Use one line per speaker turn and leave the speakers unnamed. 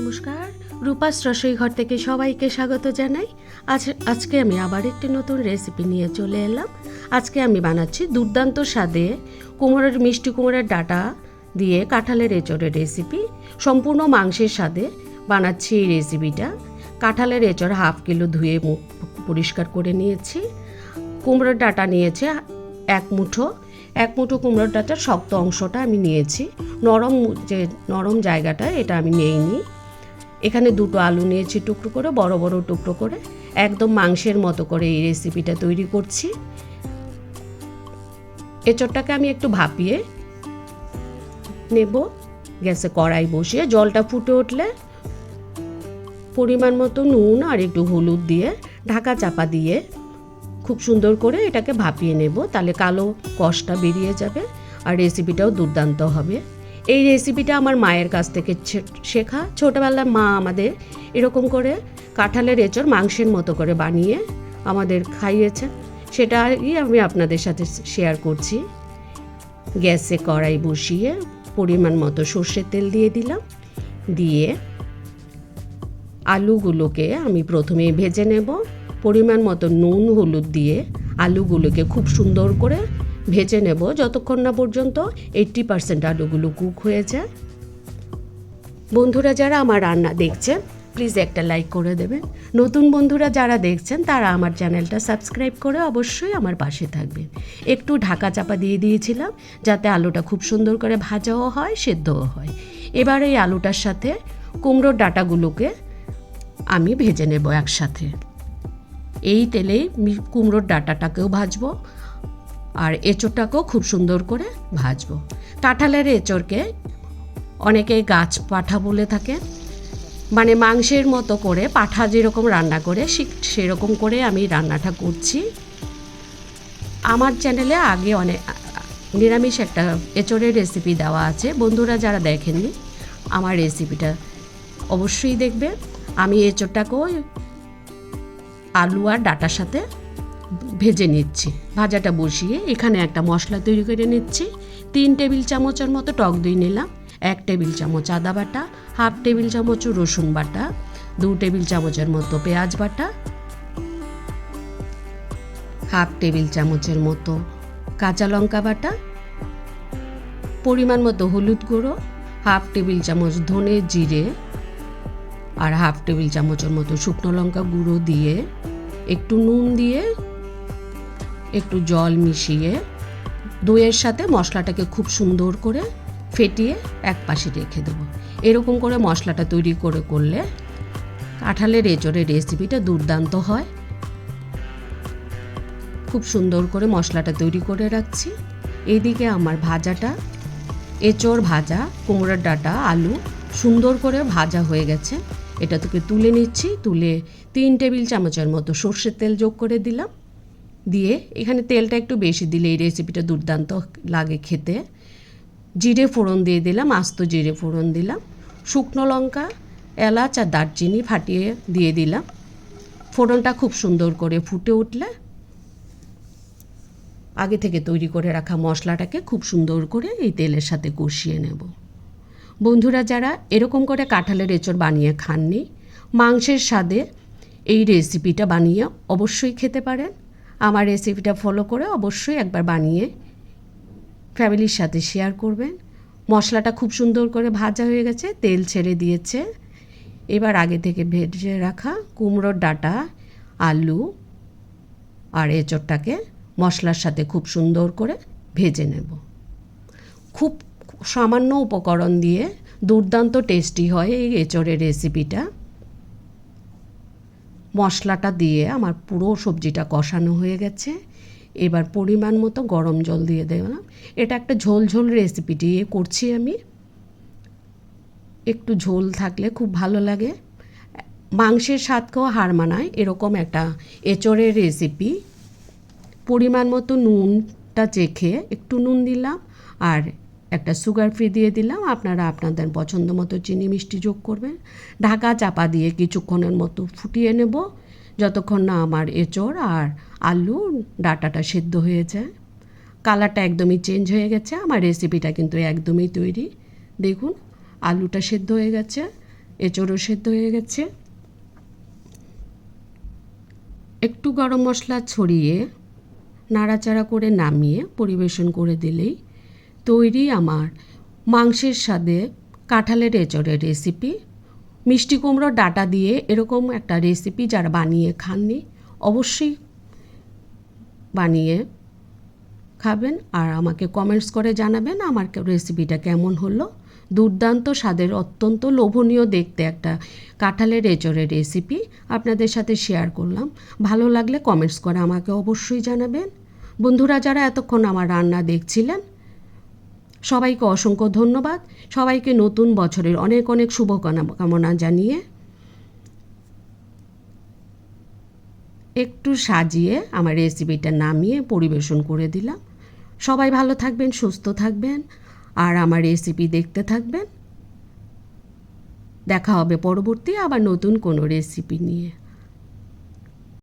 নমস্কার। রূপাস রসোই ঘর থেকে সবাইকে স্বাগত জানাই। আজ, আজকে আমি আবার একটি নতুন রেসিপি নিয়ে চলে এলাম। আজকে আমি বানাচ্ছি দুর্দান্ত স্বাদে কুমড়োর মিষ্টি কুমড়োর ডাটা দিয়ে কাঁঠালের এঁচড়ের রেসিপি সম্পূর্ণ মাংসের স্বাদে বানাচ্ছি এই রেসিপিটা কাঁঠালের এঁচড় হাফ কিলো ধুয়ে মুখ পরিষ্কার করে নিয়েছি। কুমড়োর ডাটা নিয়েছে এক মুঠো। এক মুঠো কুমড়োর ডাটার শক্ত অংশটা আমি নিয়েছি। নরম যে, নরম জায়গাটা, এটা আমি নিইনি এখানে দুটো আলু নিয়েছি টুকরো করে, বড় বড় টুকরো করে। একদম মাংসের মতো করে এই রেসিপিটা তৈরি করছি। এঁচড়টাকে আমি একটু ভাপিয়ে নেব। গ্যাসে কড়াই বসিয়ে জলটা ফুটে উঠলে পরিমাণ মতো নুন আর একটু হলুদ দিয়ে ঢাকা চাপা দিয়ে খুব সুন্দর করে এটাকে ভাপিয়ে নেব। তাহলে কালো কষটা বেরিয়ে যাবে আর রেসিপিটাও দুর্দান্ত হবে। এই রেসিপিটা আমার মায়ের কাছ থেকে শেখা। ছোটোবেলায় মা আমাদের এরকম করে কাঁঠালের এঁচড় মাংসের মতো করে বানিয়ে আমাদের খাইয়েছে সেটাই আমি আপনাদের সাথে শেয়ার করছি। গ্যাসে কড়াই বসিয়ে পরিমাণ মতো সর্ষের তেল দিয়ে দিলাম। দিয়ে আলুগুলোকে আমি প্রথমে ভেজে নেব। পরিমাণ মতো নুন, হলুদ দিয়ে আলুগুলোকে খুব সুন্দর করে ভেজে নেব যতক্ষণ না পর্যন্ত এইট্টি পার্সেন্ট আলুগুলো কুক হয়ে যায়। বন্ধুরা যারা আমার রান্না দেখছেন প্লিজ একটা লাইক করে দেবেন। নতুন বন্ধুরা যারা দেখছেন, তারা আমার চ্যানেলটা সাবস্ক্রাইব করে অবশ্যই আমার পাশে থাকবেন। একটু ঢাকা চাপা দিয়ে দিয়েছিলাম, যাতে আলুটা খুব সুন্দর করে ভাজাও হয়, সেদ্ধও হয়। এবার এই আলুটার সাথে কুমড়োর ডাটাগুলোকে আমি ভেজে নেব একসাথে। এই তেলেই কুমড়োর ডাটাটাকেও ভাজবো। আর এঁচোড়টাকেও খুব সুন্দর করে ভাজবো। কাঁঠালের এঁচোড়কে অনেকে গাছ পাঠা বলে থাকে। মানে মাংসের মতো করে পাঠা যেরকম রান্না করে সেরকম করে আমি রান্নাটা করছি। আমার চ্যানেলে আগে অনেক নিরামিষ একটা এঁচড়ের রেসিপি দেওয়া আছে। বন্ধুরা যারা দেখেননি, আমার রেসিপিটা অবশ্যই দেখবে। আমি এঁচড়টাকেও আলু আর ডাটার সাথে ভেজে নিচ্ছি। ভাজাটা বসিয়ে এখানে একটা মশলা তৈরি করে নিচ্ছি। তিন টেবিল চামচের মতো টক দই নিলাম, এক টেবিল চামচ আদা বাটা, হাফ টেবিল চামচ রসুন বাটা, দু টেবিল চামচের মতো পেঁয়াজ বাটা, হাফ টেবিল চামচের মতো কাঁচা লঙ্কা বাটা, পরিমাণ মতো হলুদ গুঁড়ো, হাফ টেবিল চামচ ধনে জিরে আর হাফ টেবিল চামচের মতো শুকনো লঙ্কা গুঁড়ো দিয়ে একটু নুন দিয়ে একটু জল মিশিয়ে দইয়ের সাথে মশলাটাকে খুব সুন্দর করে ফেটিয়ে এক পাশে রেখে দেবো। এরকম করে মশলাটা তৈরি করে করলে কাঁঠালের এঁচড়ের রেসিপিটা দুর্দান্ত হয়। খুব সুন্দর করে মশলাটা তৈরি করে রাখছি। এদিকে আমার ভাজাটা, এঁচড় ভাজা, কুমড়োর ডাটা, আলু সুন্দর করে ভাজা হয়ে গেছে। এটা তোকে তুলে নিচ্ছি, তুলে তিন টেবিল চামচের মতো সর্ষের তেল যোগ করে দিলাম। দিয়ে এখানে তেলটা একটু বেশি দিলে এই রেসিপিটা দুর্দান্ত লাগে খেতে। জিরে ফোড়ন দিয়ে দিলাম, আস্ত জিরে ফোড়ন দিলাম, শুকনো লঙ্কা, এলাচ আর দারচিনি ফাটিয়ে দিয়ে দিলাম। ফোড়নটা খুব সুন্দর করে ফুটে উঠলে আগে থেকে তৈরি করে রাখা মশলাটাকে খুব সুন্দর করে এই তেলের সাথে কষিয়ে নেব। বন্ধুরা, যারা এরকম করে কাঁঠালের এঁচড় বানিয়ে খাননি, মাংসের স্বাদে এই রেসিপিটা বানিয়ে অবশ্যই খেতে পারেন। আমার রেসিপিটা ফলো করে অবশ্যই একবার বানিয়ে ফ্যামিলির সাথে শেয়ার করবেন। মশলাটা খুব সুন্দর করে ভাজা হয়ে গেছে, তেল ছেড়ে দিয়েছে। এবার আগে থেকে ভেজে রাখা কুমড়োর ডাটা, আলু আর এঁচড়টাকে মশলার সাথে খুব সুন্দর করে ভেজে নেব। খুব সামান্য উপকরণ দিয়ে দুর্দান্ত টেস্টি হয় এই এঁচড়ের রেসিপিটা মশলাটা দিয়ে আমার পুরো সবজিটা কষানো হয়ে গেছে। এবার পরিমাণ মতো গরম জল দিয়ে দিলাম। এটা একটা ঝোল ঝোল রেসিপি দিয়ে করছি আমি। একটু ঝোল থাকলে খুব ভালো লাগে। মাংসের স্বাদকেও হার মানায়, এরকম একটা এঁচড়ের রেসিপি পরিমাণ মতো নুনটা চেখে একটু নুন দিলাম আর একটা সুগার ফ্রি দিয়ে দিলাম। আপনারা আপনাদের পছন্দ মতো চিনি মিষ্টি যোগ করবেন। ঢাকা চাপা দিয়ে কিছুক্ষণের মতো ফুটিয়ে নেব। যতক্ষণ না আমার এঁচড় আর আলু ডাটাটা সেদ্ধ হয়ে যায় কালারটা একদমই চেঞ্জ হয়ে গেছে। আমার রেসিপিটা কিন্তু একদমই তৈরি। দেখুন, আলুটা সেদ্ধ হয়ে গেছে, এঁচড়ও সেদ্ধ হয়ে গেছে। একটু গরম মশলা ছড়িয়ে, নাড়াচাড়া করে নামিয়ে পরিবেশন করে দিলেই তৈরি আমার মাংসের স্বাদে কাঁঠালের এঁচড়ের রেসিপি মিষ্টি কুমড়ো ডাটা দিয়ে এরকম একটা রেসিপি যারা বানিয়ে খাননি, অবশ্যই বানিয়ে খাবেন আর আমাকে কমেন্টস করে জানাবেন আমার রেসিপিটা কেমন হলো। দুর্দান্ত স্বাদের অত্যন্ত লোভনীয় দেখতে একটা কাঁঠালের এঁচড়ের রেসিপি আপনাদের সাথে শেয়ার করলাম। ভালো লাগলে কমেন্টস করে আমাকে অবশ্যই জানাবেন। বন্ধুরা, যারা এতক্ষণ আমার রান্না দেখছিলেন সবাইকে অসংখ্য ধন্যবাদ। সবাইকে নতুন বছরের অনেক অনেক শুভকামনা কামনা জানিয়ে একটু সাজিয়ে আমার রেসিপিটা নামিয়ে পরিবেশন করে দিলাম। সবাই ভালো থাকবেন, সুস্থ থাকবেন আর আমার রেসিপি দেখতে থাকবেন। দেখা হবে পরবর্তী আবার নতুন কোনো রেসিপি নিয়ে।